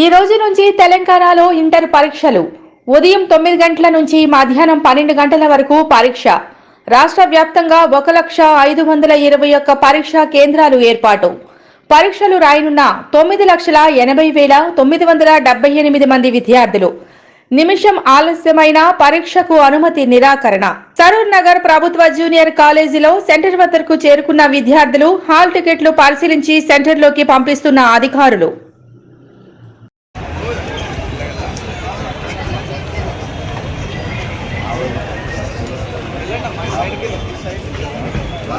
ఈ రోజు నుంచి తెలంగాణలో ఇంటర్ పరీక్షలు. ఉదయం తొమ్మిది గంటల నుంచి మధ్యాహ్నం పన్నెండు గంటల వరకు పరీక్ష. రాష్ట్ర వ్యాప్తంగా ఒక లక్ష ఐదు వందల ఇరవై ఒక్క పరీక్షా కేంద్రాలు ఏర్పాటు. పరీక్షలు రాయనున్న తొమ్మిది లక్షల ఎనభై వేల తొమ్మిది వందల డెబ్బై ఎనిమిది మంది విద్యార్థులు. నిమిషం ఆలస్యమైన పరీక్షకు అనుమతి నిరాకరణ. సరూర్ నగర్ ప్రభుత్వ జూనియర్ కాలేజీలో సెంటర్ వద్దకు చేరుకున్న విద్యార్థులు హాల్ టికెట్లు పరిశీలించి సెంటర్లోకి పంపిస్తున్న అధికారులు.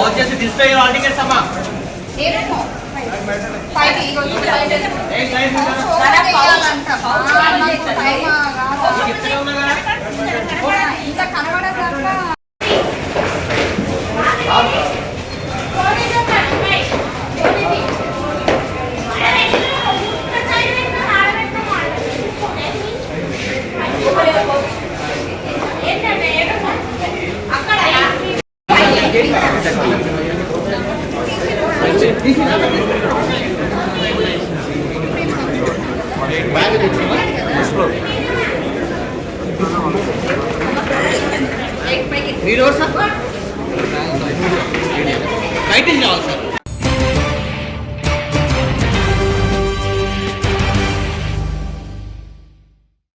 వచ్చేసి డిస్ప్లే ఆల్ టికెట్స్ అమ్మా. పైకి ఇగో త్రీ సార్ బయట నుంచి రావాలి సార్